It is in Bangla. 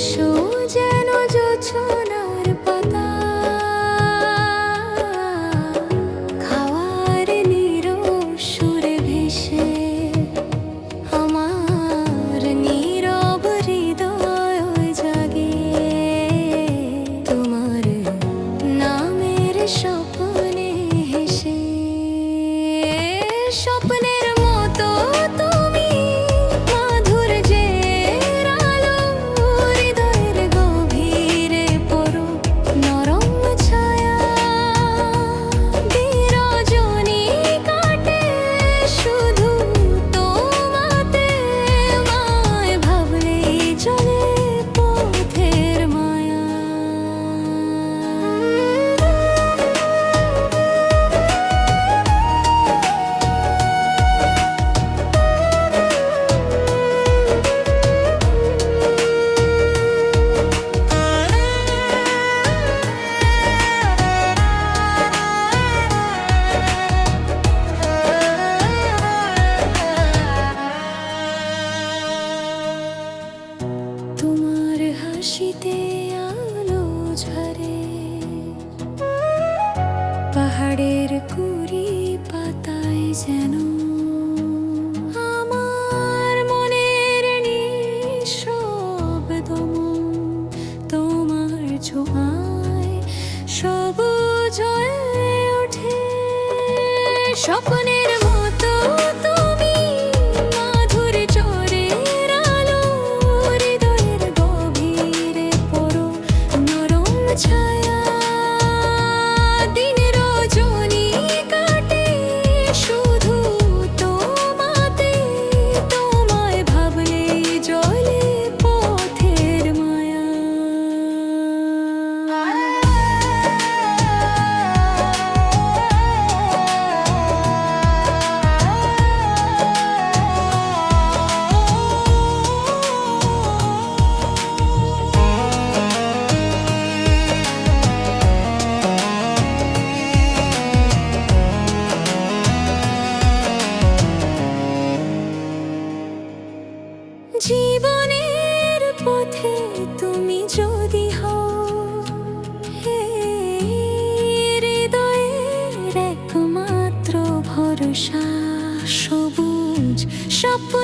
হাসো যেন জোছনার পাতা। খাওয়ার নীরব সুরে ভেসে আমার নীরব হৃদয় জাগে। তোমার নামের স্বপ্নে হাসিতে আলো ঝরে। পাহাড়ের কুড়ি পাতায় যেন আমার মনের মন তোমার ওঠে। জীবনের পথে তুমি যদি হও হৃদয়ের একমাত্র ভরসা সবুজ স্বপ্ন